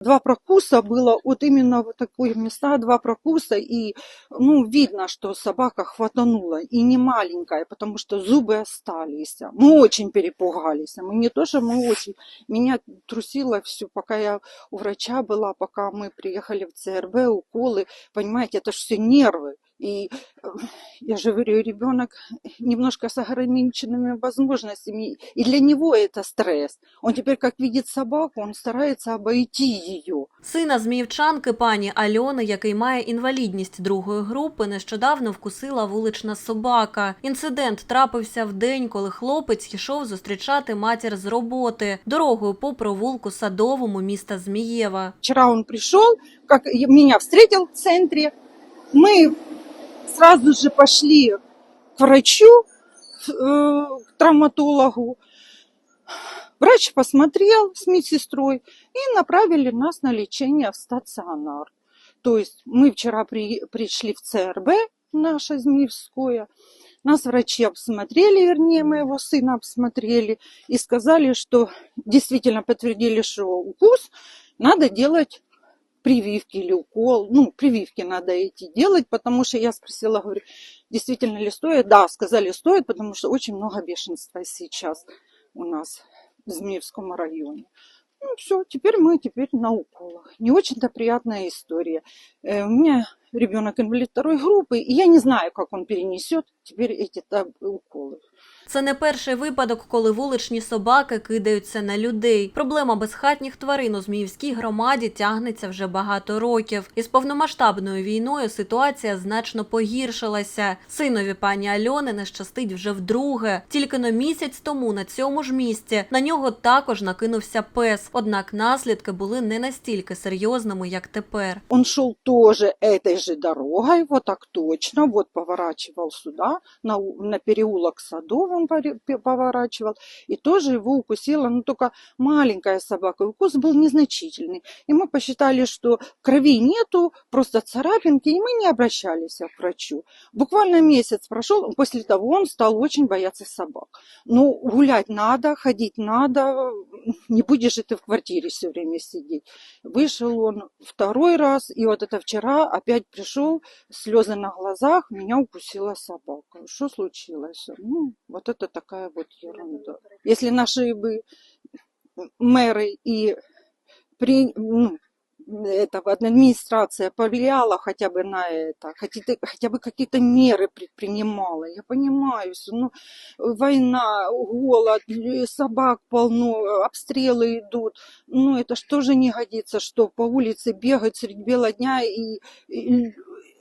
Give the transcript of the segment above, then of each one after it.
Два прокуса было, вот именно вот такие места, два прокуса, и, ну, видно, что собака хватанула, и не маленькая, потому что зубы остались. Мы очень перепугались, мы не то, что мы очень, меня трусило все, пока я у врача была, пока мы приехали в ЦРБ, уколы, понимаете, это же все нервы. И э, я же говорю, ребенок немножко с ограниченными возможностями, и для него это стресс. Он теперь, как видит собаку, он старается обойти ее. Сина зміївчанки пані Альони, який має інвалідність другої групи, нещодавно вкусила вулична собака. Інцидент трапився в день, коли хлопець йшов зустрічати матір з роботи дорогою по провулку садовому міста Змієва. Вчера он пришел, как я- меня встретил в центре. Мы сразу же пошли к врачу, э, к травматологу. Врач посмотрел с медсестрой и направили нас на лечение в стационар. То есть мы вчера при- пришли в ЦРБ, наше Змеевское, нас врачи обсмотрели, вернее, моего сына обсмотрели и сказали, что действительно подтвердили, что укус надо делать прививки или укол. Ну, прививки надо идти делать, потому что я спросила, говорю, действительно ли стоит? Да, сказали, стоит, потому что очень много бешенства сейчас у нас в Змеевском районе. Ну, все, теперь мы теперь на уколах. Не очень-то приятная история. Э, У меня ребенок инвалид второй группы, и я не знаю, как он перенесет теперь эти та- уколы. Це не перший випадок, коли вуличні собаки кидаються на людей. Проблема безхатніх тварин у Зміївській громаді тягнеться вже багато років. Із повномасштабною війною ситуація значно погіршилася. Синові пані Альони не щастить вже вдруге. Тільки на місяць тому на цьому ж місці на нього також накинувся пес. Однак наслідки були не настільки серйозними, як тепер. Он шел тоже этой же дорогой, вот так точно, вот поворачивал сюда, на, на переулок Садовым пе- поворачивал, и тоже его укусила, ну только маленькая собака, укус был незначительный. И мы посчитали, что крови нету, просто царапинки, и мы не обращались к врачу. Буквально месяц прошел, после того он стал очень бояться собак. Ну, гулять надо, ходить надо, не будешь же ты в квартире все время сидеть. Вышел он второй раз, и вот это вчера опять пришел, слезы на глазах, меня укусила собака. Что случилось? Ну, вот это такая вот ерунда. Если наши бы мэры и при, ну, этого администрация повлияла хотя бы на это, хотя, хотя бы какие-то меры предпринимала. Я понимаю, всё, ну, война, голод, собак полно, обстрелы идут. Ну, это ж тоже не годится, что по улице бегать средь бела дня и, и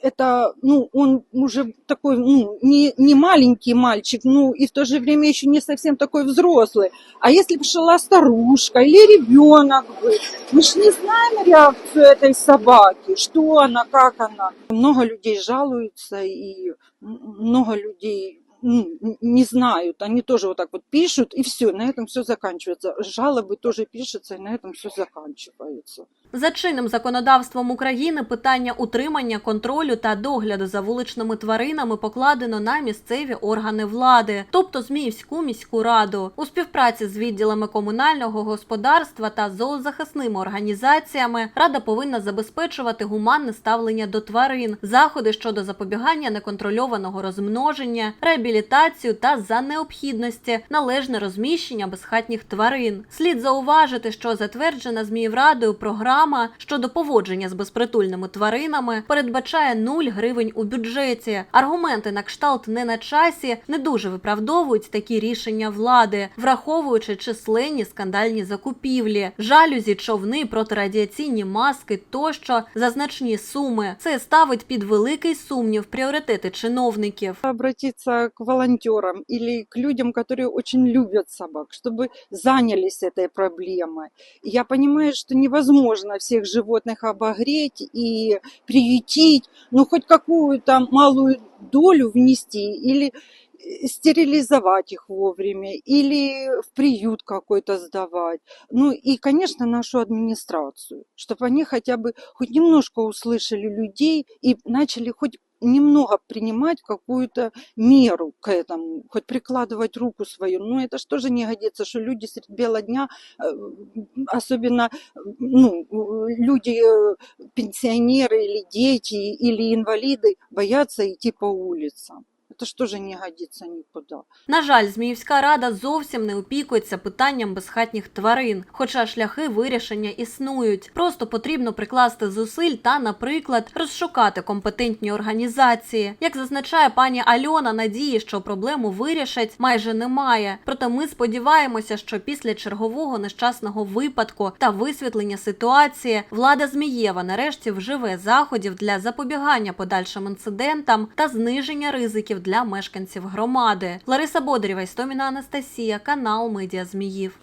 это, ну, он уже такой, ну, не, не маленький мальчик, ну, и в то же время еще не совсем такой взрослый. А если бы шла старушка или ребенок бы, мы же не знаем реакцию этой собаки, что она, как она. Много людей жалуются, и много людей ну, не знают, они тоже вот так вот пишут, и все, на этом все заканчивается. Жалобы тоже пишутся, и на этом все заканчивается. За чинним законодавством України питання утримання, контролю та догляду за вуличними тваринами покладено на місцеві органи влади, тобто Зміївську міську раду, у співпраці з відділами комунального господарства та зоозахисними організаціями. Рада повинна забезпечувати гуманне ставлення до тварин, заходи щодо запобігання неконтрольованого розмноження, реабілітацію та за необхідності належне розміщення безхатніх тварин. Слід зауважити, що затверджена Зміїврадою програма щодо поводження з безпритульними тваринами передбачає 0 гривень у бюджеті. Аргументи на кшталт не на часі не дуже виправдовують такі рішення влади, враховуючи численні скандальні закупівлі, жалюзі, човни, протирадіаційні маски тощо за значні суми. Це ставить під великий сумнів пріоритети чиновників. обратиться к волонтерам или к людям, которые очень любят собак, чтобы занялись этой проблемой. Я понимаю, что невозможно всех животных обогреть и приютить, но хоть какую-то малую долю внести или э, стерилизовать их вовремя, или в приют какой-то сдавать. Ну и, конечно, нашу администрацию, чтобы они хотя бы хоть немножко услышали людей и начали хоть немного принимать какую-то меру к этому, хоть прикладывать руку свою. Ну, это что же не годится, что люди средь бела дня, э, особенно, э, ну, э, люди, э, пенсионеры или дети, или инвалиды, боятся идти по улицам. Это что же не годится никуда. На жаль, Зміївська рада зовсім не опікується питанням безхатніх тварин, хоча шляхи вирішення існують. Просто потрібно прикласти зусиль та, наприклад, розшукати компетентні організації. Як зазначає пані Альона, надії, що проблему вирішать, майже немає. Проте ми сподіваємося, що після чергового нещасного випадку та висвітлення ситуації влада Змієва нарешті вживе заходів для запобігання подальшим інцидентам та зниження ризиків для мешканців громади. Лариса Бодрєва, Істоміна Анастасія, канал Медіа Зміїв.